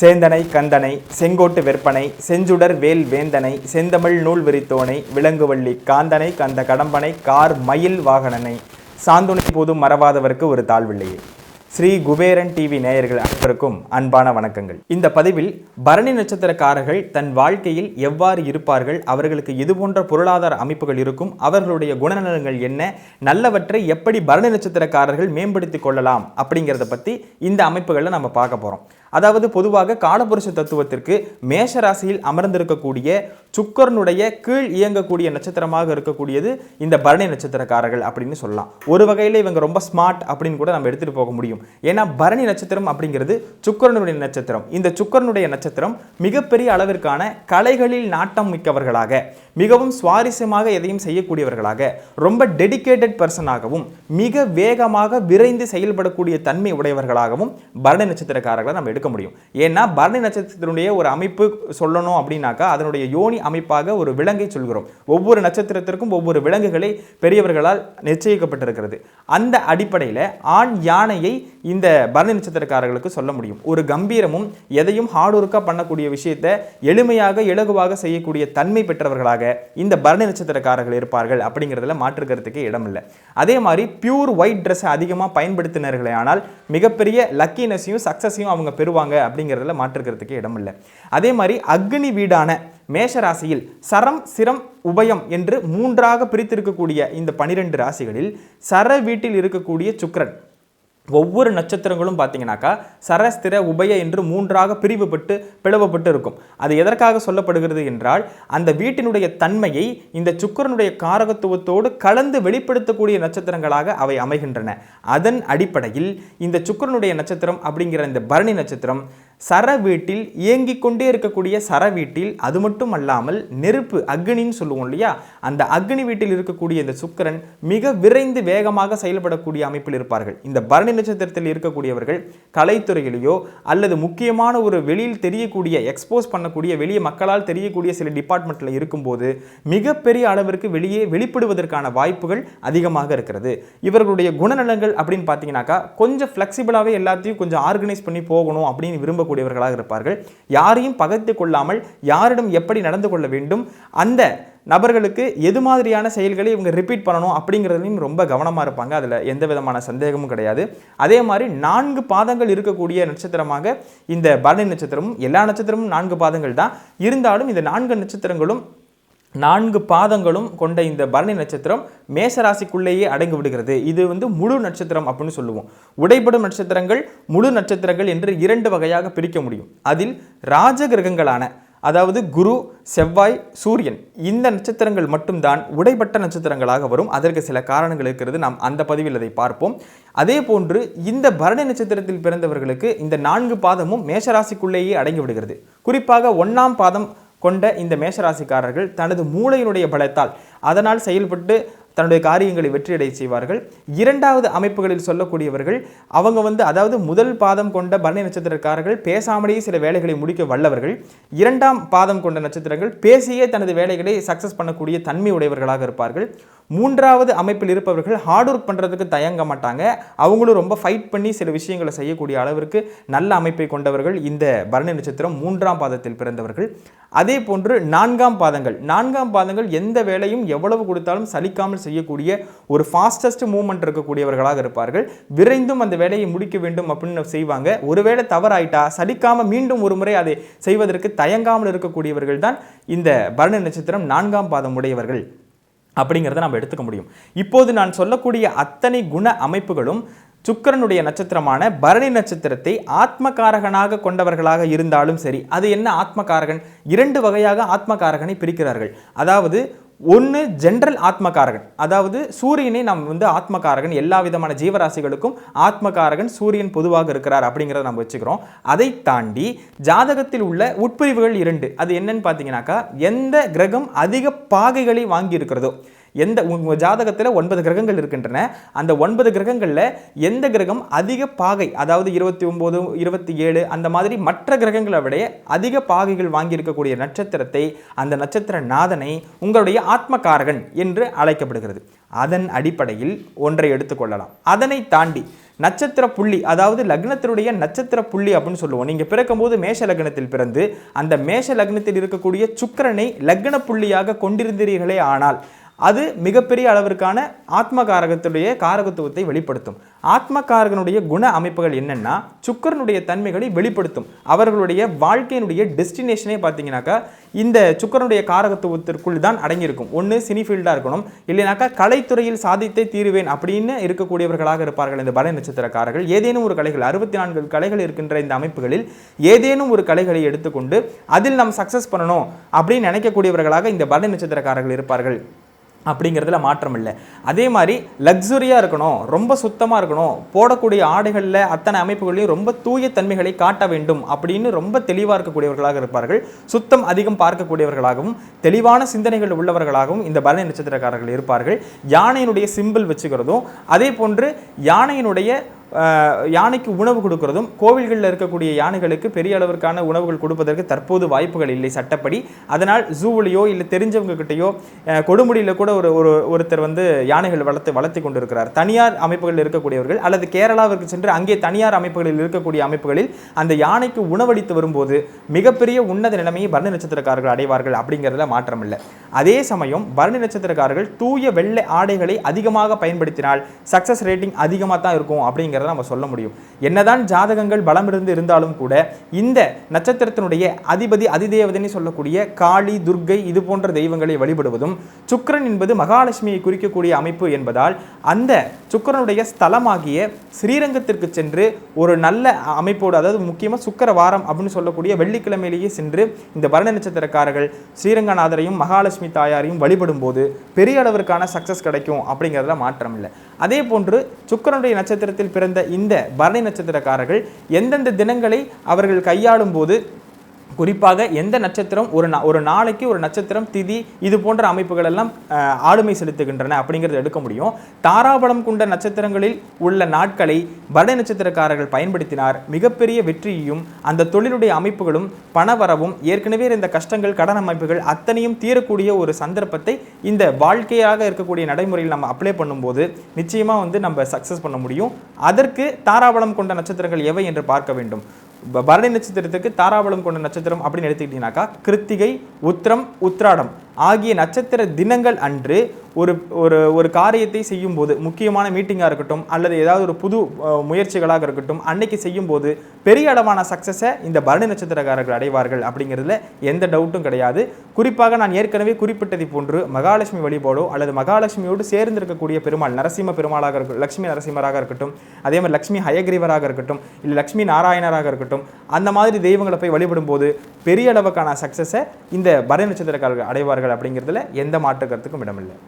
சேந்தனை கந்தனை செங்கோட்டு வெற்பனை செஞ்சுடர் வேல் வேந்தனை செந்தமிழ் நூல் விரித்தோனை விலங்குவள்ளி காந்தனை கந்த கடம்பனை கார் மயில் வாகனனை. சாந்துணை போதும் மறவாதவர்க்கு ஒரு தாழ்வில்லையே. ஸ்ரீ குபேரன் டிவி நேயர்கள் அனைவருக்கும் அன்பான வணக்கங்கள். இந்த பதிவில் பரணி நட்சத்திரக்காரர்கள் தன் வாழ்க்கையில் எவ்வாறு இருப்பார்கள் அவர்களுக்கு இது போன்ற பொருளாதார அமைப்புகள் இருக்கும் அவர்களுடைய குணநலன்கள் என்ன நல்லவற்றை எப்படி பரணி நட்சத்திரக்காரர்கள் மேம்படுத்திக் கொள்ளலாம் அப்படிங்கிறத பற்றி இந்த அமைப்புகளில் நம்ம பார்க்க போகிறோம் அதாவது பொதுவாக காலபுருஷ தத்துவத்திற்கு மேஷ ராசியில் அமர்ந்திருக்கக்கூடிய சுக்கரனுடைய கீழ் இயங்கக்கூடிய நட்சத்திரமாக இருக்கக்கூடியது இந்த பரணி நட்சத்திரக்காரர்கள் அப்படின்னு சொல்லலாம். ஒரு வகையில் இவங்க ரொம்ப ஸ்மார்ட் அப்படின்னு கூட நம்ம எடுத்துகிட்டு போக முடியும். ஏன்னா பரணி நட்சத்திரம் அப்படிங்கிறது சுக்கரனுடைய நட்சத்திரம். இந்த சுக்கரனுடைய நட்சத்திரம் மிகப்பெரிய அளவிற்கான கலைகளில் நாட்டம் மிக்கவர்களாக மிகவும் சுவாரஸ்யமாக எதையும் செய்யக்கூடியவர்களாக ரொம்ப டெடிகேட்டட் பர்சனாகவும் மிக வேகமாக விரைந்து செயல்படக்கூடிய தன்மை உடையவர்களாகவும் பரணி நட்சத்திரக்காரர்களை நம்ம எடுக்க முடியும். ஏன்னா பரணி நட்சத்திரத்தினுடைய ஒரு அமைப்பு சொல்லணும் அப்படின்னாக்கா அதனுடைய யோனி அமைப்பாக ஒரு விலங்கை சொல்கிறோம். ஒவ்வொரு நட்சத்திரத்திற்கும் ஒவ்வொரு விலங்குகளை பெரியவர்களால் நிச்சயிக்கப்பட்டிருக்கிறது. அந்த அடிப்படையில் ஆண் யானையை இந்த பரணி நட்சத்திரக்காரர்களுக்கு சொல்ல முடியும். ஒரு கம்பீரமும் எதையும் ஹார்ட் ஒர்க்காக பண்ணக்கூடிய விஷயத்தை எளிமையாக இலகுவாக செய்யக்கூடிய தன்மை பெற்றவர்களாக இந்த பரணி நட்சத்திரக்காரர்கள் இருப்பார்கள் அப்படிங்கிறதுல மாற்றுக்கிறதுக்கு இடமில்லை. அதே மாதிரி பியூர் ஒயிட் ட்ரெஸ்ஸை அதிகமாக பயன்படுத்தினார்களே ஆனால் மிகப்பெரிய லக்கினஸையும் சக்ஸஸையும் அவங்க பெறுவாங்க அப்படிங்கிறதுல மாற்றுக்கிறதுக்கு இடமில்லை. அதே மாதிரி அக்னி வீடான மேஷ ராசியில் சரம் சிரம் உபயம் என்று மூன்றாக பிரித்திருக்கக்கூடிய இந்த பனிரெண்டு ராசிகளில் சர வீட்டில் இருக்கக்கூடிய சுக்கரன் ஒவ்வொரு நட்சத்திரங்களும் பார்த்தீங்கன்னாக்கா சரஸ்திர உபய என்று மூன்றாக பிரிவுபட்டு பிளவப்பட்டு இருக்கும். அது எதற்காக சொல்லப்படுகிறது என்றால் அந்த வீட்டினுடைய தன்மையை இந்த சுக்கரனுடைய காரகத்துவத்தோடு கலந்து வெளிப்படுத்தக்கூடிய நட்சத்திரங்களாக அவை அமைகின்றன. அதன் அடிப்படையில் இந்த சுக்கரனுடைய நட்சத்திரம் அப்படிங்கிற இந்த பரணி நட்சத்திரம் சர வீட்டில் இயங்கிக் கொண்டே இருக்கக்கூடிய சர வீட்டில் அது மட்டும் அல்லாமல் நெருப்பு அக்னின்னு சொல்லுவோம் இல்லையா? அந்த அக்னி வீட்டில் இருக்கக்கூடிய இந்த சுக்கிரன் மிக விரைந்து வேகமாக செயல்படக்கூடிய அமைப்பில் இருப்பார்கள். இந்த பரணி நட்சத்திரத்தில் இருக்கக்கூடியவர்கள் கலைத்துறையிலேயோ அல்லது முக்கியமான ஒரு வெளியில் தெரியக்கூடிய எக்ஸ்போஸ் பண்ணக்கூடிய வெளியே மக்களால் தெரியக்கூடிய சில டிபார்ட்மெண்ட்டில் இருக்கும்போது மிகப்பெரிய அளவிற்கு வெளியே வெளிப்படுவதற்கான வாய்ப்புகள் அதிகமாக இருக்கிறது. இவர்களுடைய குணநலங்கள் அப்படின்னு பார்த்தீங்கன்னாக்கா கொஞ்சம் ஃப்ளெக்சிபிளாகவே எல்லாத்தையும் கொஞ்சம் ஆர்கனைஸ் பண்ணி போகணும் அப்படின்னு விரும்பக்கூடியவர்களாக இருப்பார்கள். யாரையும் பகத்து கொள்ளாமல் யாரிடம் எப்படி நடந்து கொள்ள வேண்டும் அந்த நபர்களுக்கு எது மாதிரியான செயல்களை இவங்க ரிப்பீட் பண்ணணும் அப்படிங்கிறதுலையும் ரொம்ப கவனமாக இருப்பாங்க. அதில் எந்த விதமான சந்தேகமும் கிடையாது. அதே மாதிரி நான்கு பாதங்கள் இருக்கக்கூடிய நட்சத்திரமாக இந்த பரணி நட்சத்திரமும் எல்லா நட்சத்திரமும் நான்கு பாதங்கள் தான். இருந்தாலும் இந்த நான்கு நட்சத்திரங்களும் நான்கு பாதங்களும் கொண்ட இந்த பரணி நட்சத்திரம் மேசராசிக்குள்ளேயே அடங்கி விடுகிறது இது வந்து முழு நட்சத்திரம் அப்படின்னு சொல்லுவோம். உடைபடும் நட்சத்திரங்கள் முழு நட்சத்திரங்கள் என்று இரண்டு வகையாக பிரிக்க முடியும். அதில் ராஜ கிரகங்களான அதாவது குரு செவ்வாய் சூரியன் இந்த நட்சத்திரங்கள் மட்டும்தான் உடைப்பட்ட நட்சத்திரங்களாக வரும். அதற்கு சில காரணங்கள் இருக்கிறது. நாம் அந்த பதிவில் அதை பார்ப்போம். அதே போன்று இந்த பரணி நட்சத்திரத்தில் பிறந்தவர்களுக்கு இந்த நான்கு பாதமும் மேஷராசிக்குள்ளேயே அடங்கி விடுகிறது குறிப்பாக ஒன்றாம் பாதம் கொண்ட இந்த மேஷராசிக்காரர்கள் தனது மூளையினுடைய பலத்தால் அதனால் செயல்பட்டு தன்னுடைய காரியங்களை வெற்றியடை செய்வார்கள். இரண்டாவது அமைப்புகளில் சொல்லக்கூடியவர்கள் அவங்க வந்து அதாவது முதல் பாதம் கொண்ட பரணி நட்சத்திரக்காரர்கள் பேசாமலேயே சில வேலைகளை முடிக்க வல்லவர்கள். இரண்டாம் பாதம் கொண்ட நட்சத்திரங்கள் பேசியே தனது வேலைகளை சக்சஸ் பண்ணக்கூடிய தன்மை உடையவர்களாக இருப்பார்கள். மூன்றாவது அமைப்பில் இருப்பவர்கள் ஹார்ட் ஒர்க் பண்ணுறதுக்கு தயங்க மாட்டாங்க. அவங்களும் ரொம்ப ஃபைட் பண்ணி சில விஷயங்களை செய்யக்கூடிய அளவிற்கு நல்ல அமைப்பை கொண்டவர்கள் இந்த பரணி நட்சத்திரம் மூன்றாம் பாதத்தில் பிறந்தவர்கள். அதே போன்று நான்காம் பாதங்கள். நான்காம் பாதங்கள் எந்த வேலையும் எவ்வளவு கொடுத்தாலும் சலிக்காமல் செய்யக்கூடிய ஒரு ஃபாஸ்டஸ்ட் மூவ்மெண்ட் இருக்கக்கூடியவர்களாக இருப்பார்கள். விரைந்தும் அந்த வேலையை முடிக்க வேண்டும் அப்படின்னு செய்வாங்க. ஒருவேளை தவறாயிட்டா சலிக்காமல் மீண்டும் ஒரு முறை அதை செய்வதற்கு தயங்காமல் இருக்கக்கூடியவர்கள் தான் இந்த பரணி நட்சத்திரம் நான்காம் பாதம் உடையவர்கள். அப்படிங்கிறத நம்ம எடுத்துக்க முடியும். இப்போது நான் சொல்லக்கூடிய அத்தனை குண அமைப்புகளும் சுக்கிரனுடைய நட்சத்திரமான பரணி நட்சத்திரத்தை ஆத்மகாரகனாக கொண்டவர்களாக இருந்தாலும் சரி அது என்ன ஆத்மகாரகன்? இரண்டு வகையாக ஆத்மகாரகனை பிரிக்கிறார்கள். அதாவது ஒன்று ஜென்ரல் ஆத்மகாரகன். அதாவது சூரியனை நாம் வந்து ஆத்மகாரகன் எல்லா விதமான ஜீவராசிகளுக்கும் ஆத்மகாரகன் சூரியன் பொதுவாக இருக்கிறார் அப்படிங்கிறத நம்ம வச்சுக்கிறோம். அதை தாண்டி ஜாதகத்தில் உள்ள உட்பிரிவுகள் இரண்டு. அது என்னன்னு பார்த்தீங்கன்னாக்கா எந்த கிரகம் அதிக பாகைகளை வாங்கி இருக்கிறதோ எந்த உங்கள் ஜாதகத்தில் ஒன்பது கிரகங்கள் இருக்கின்றன. அந்த ஒன்பது கிரகங்களில் எந்த கிரகம் அதிக பாகை அதாவது இருபத்தி ஒம்பது இருபத்தி ஏழு அந்த மாதிரி மற்ற கிரகங்களை விட அதிக பாகைகள் வாங்கியிருக்கக்கூடிய நட்சத்திரத்தை அந்த நட்சத்திர நாதனை உங்களுடைய ஆத்மகாரகன் என்று அழைக்கப்படுகிறது. அதன் அடிப்படையில் ஒன்றை எடுத்துக்கொள்ளலாம் அதனை தாண்டி நட்சத்திர புள்ளி அதாவது லக்னத்தினுடைய நட்சத்திர புள்ளி அப்படின்னு சொல்லுவோம். நீங்கள் பிறக்கும்போது மேஷ லக்னத்தில் பிறந்து அந்த மேஷ லக்னத்தில் இருக்கக்கூடிய சுக்கிரனை லக்ன புள்ளியாக கொண்டிருந்தீர்களே ஆனால் அது மிகப்பெரிய அளவிற்கான ஆத்மகாரகத்துடைய காரகத்துவத்தை வெளிப்படுத்தும். ஆத்மகாரகனுடைய குண அமைப்புகள் என்னென்னா சுக்கரனுடைய தன்மைகளை வெளிப்படுத்தும். அவர்களுடைய வாழ்க்கையினுடைய டெஸ்டினேஷனே பார்த்தீங்கன்னாக்கா இந்த சுக்கரனுடைய காரகத்துவத்திற்குள் தான் அடங்கியிருக்கும். ஒன்று சினிஃபீல்டாக இருக்கணும். இல்லைனாக்கா கலைத்துறையில் சாதித்தே தீருவேன் அப்படின்னு இருக்கக்கூடியவர்களாக இருப்பார்கள் இந்த பல நட்சத்திரக்காரர்கள். ஏதேனும் ஒரு கலைகள் அறுபத்தி நான்கு கலைகள் இருக்கின்ற இந்த அமைப்புகளில் ஏதேனும் ஒரு கலைகளை எடுத்துக்கொண்டு அதில் நாம் சக்ஸஸ் பண்ணணும் அப்படின்னு நினைக்கக்கூடியவர்களாக இந்த பல நட்சத்திரக்காரர்கள் இருப்பார்கள். அப்படிங்கிறதுல மாற்றம் இல்லை. அதே மாதிரி லக்ஸுரியாக இருக்கணும் ரொம்ப சுத்தமாக இருக்கணும் போடக்கூடிய ஆடைகளில் அத்தனை அமைப்புகளையும் ரொம்ப தூய தன்மைகளை காட்ட வேண்டும் அப்படின்னு ரொம்ப தெளிவாக இருக்கக்கூடியவர்களாக இருப்பார்கள். சுத்தம் அதிகம் பார்க்கக்கூடியவர்களாகவும் தெளிவான சிந்தனைகள் உள்ளவர்களாகவும் இந்த பரணி நட்சத்திரக்காரர்கள் இருப்பார்கள். யானையினுடைய சிம்பிள் வச்சுக்கிறதும் அதே போன்று யானையினுடைய யானைக்கு உணவு கொடுக்கறதும் கோவில்களில் இருக்கக்கூடிய யானைகளுக்கு பெரிய அளவிற்கான உணவுகள் கொடுப்பதற்கு தற்போது வாய்ப்புகள் இல்லை சட்டப்படி. அதனால் ஜூவிலையோ இல்லை தெரிஞ்சவங்க கிட்டேயோ கொடுமுடியில் கூட ஒரு ஒரு ஒருத்தர் வந்து யானைகள் வளர்த்து வளர்த்தி கொண்டிருக்கிறார். தனியார் அமைப்புகளில் இருக்கக்கூடியவர்கள் அல்லது கேரளாவிற்கு சென்று அங்கே தனியார் அமைப்புகளில் இருக்கக்கூடிய அமைப்புகளில் அந்த யானைக்கு உணவளித்து வரும்போது மிகப்பெரிய உன்னத நிலைமையை பரணி நட்சத்திரக்காரர்கள் அடைவார்கள் அப்படிங்கிறதுல மாற்றம் இல்லை அதே சமயம் பரணி நட்சத்திரக்காரர்கள் தூய வெள்ளை ஆடைகளை அதிகமாக பயன்படுத்தினால் சக்சஸ் ரேட்டிங் அதிகமாக தான் இருக்கும் அப்படிங்கிறத நம்ம சொல்ல முடியும். என்னதான் ஜாதகங்கள் பலம் இருந்து இருந்தாலும் கூட இந்த நட்சத்திரத்தினுடைய அதிபதி அதிதேவதைன்னு சொல்லக்கூடிய காளி துர்க்கை இது போன்ற தெய்வங்களை வழிபடுவதும் சுக்கிரன் என்பது மகாலட்சுமியை குறிக்கக்கூடிய அமைப்பு என்பதால் அந்த சுக்கிரனுடைய ஸ்தலமாகிய ஸ்ரீரங்கத்திற்கு சென்று ஒரு நல்ல அமைப்போடு அதாவது முக்கியமாக சுக்கிர வாரம் அப்படின்னு சொல்லக்கூடிய வெள்ளிக்கிழமையிலேயே சென்று இந்த பரண நட்சத்திரக்காரர்கள் ஸ்ரீரங்கநாதரையும் மகாலட்சுமி தாயாரையும் வழிபடும் போது பெரிய அளவிற்கான சக்ஸஸ் கிடைக்கும் அப்படிங்கிறதுல மாற்றம் இல்லை. அதே போன்று சுக்கிரனுடைய நட்சத்திரத்தில் பிறந்த இந்த பரணி நட்சத்திரக்காரர்கள் எந்தெந்த தினங்களை அவர்கள் கையாளும் போது குறிப்பாக எந்த நட்சத்திரம் ஒரு நா ஒரு நாளைக்கு ஒரு நட்சத்திரம் திதி இது போன்ற அமைப்புகள் எல்லாம் ஆளுமை செலுத்துகின்றன அப்படிங்கிறத எடுக்க முடியும். தாராபலம் கொண்ட நட்சத்திரங்களில் உள்ள நாட்களை வட நட்சத்திரக்காரர்கள் பயன்படுத்தினார். மிகப்பெரிய வெற்றியையும் அந்த தொழிலுடைய அமைப்புகளும் பணவரவும் ஏற்கனவே இருந்த கஷ்டங்கள் கடன் அமைப்புகள் அத்தனையும் தீரக்கூடிய ஒரு சந்தர்ப்பத்தை இந்த வாழ்க்கையாக இருக்கக்கூடிய நடைமுறையில் நம்ம அப்ளை பண்ணும்போது நிச்சயமாக வந்து நம்ம சக்ஸஸ் பண்ண முடியும். அதற்கு தாராபலம் கொண்ட நட்சத்திரங்கள் எவை என்று பார்க்க வேண்டும். பரணி நட்சத்திரத்துக்கு தாராபலம் கொண்ட நட்சத்திரம் அப்படின்னு எடுத்துக்கிட்டீங்கன்னாக்கா கிருத்திகை உத்திரம் உத்ராடம் ஆகிய நட்சத்திர தினங்கள் அன்று ஒரு ஒரு ஒரு காரியத்தை செய்யும்போது முக்கியமான மீட்டிங்காக இருக்கட்டும் அல்லது ஏதாவது ஒரு புது முயற்சிகளாக இருக்கட்டும் அன்னைக்கு செய்யும்போது பெரிய அளவான சக்ஸஸை இந்த பரணி நட்சத்திரக்காரர்கள் அடைவார்கள் அப்படிங்கிறதுல எந்த டவுட்டும் கிடையாது. குறிப்பாக நான் ஏற்கனவே குறிப்பிட்டதை போன்று மகாலட்சுமி வழிபாடோ அல்லது மகாலட்சுமியோடு சேர்ந்து இருக்கக்கூடிய பெருமாள் நரசிம்ம பெருமாளாக இருக்கட்டும் லட்சுமி நரசிம்மராக இருக்கட்டும் அதே மாதிரி லட்சுமி ஹயக்ரீவராக இருக்கட்டும் இல்லை லட்சுமி நாராயணராக இருக்கட்டும் அந்த மாதிரி தெய்வங்களை போய் வழிபடும் போது பெரிய அளவுக்கான சக்ஸஸை இந்த பரணி நட்சத்திரக்காரர்கள் அடைவார்கள் அப்படிங்கிறதுல எந்த மாற்று கருத்துக்கும் இடமில்லை.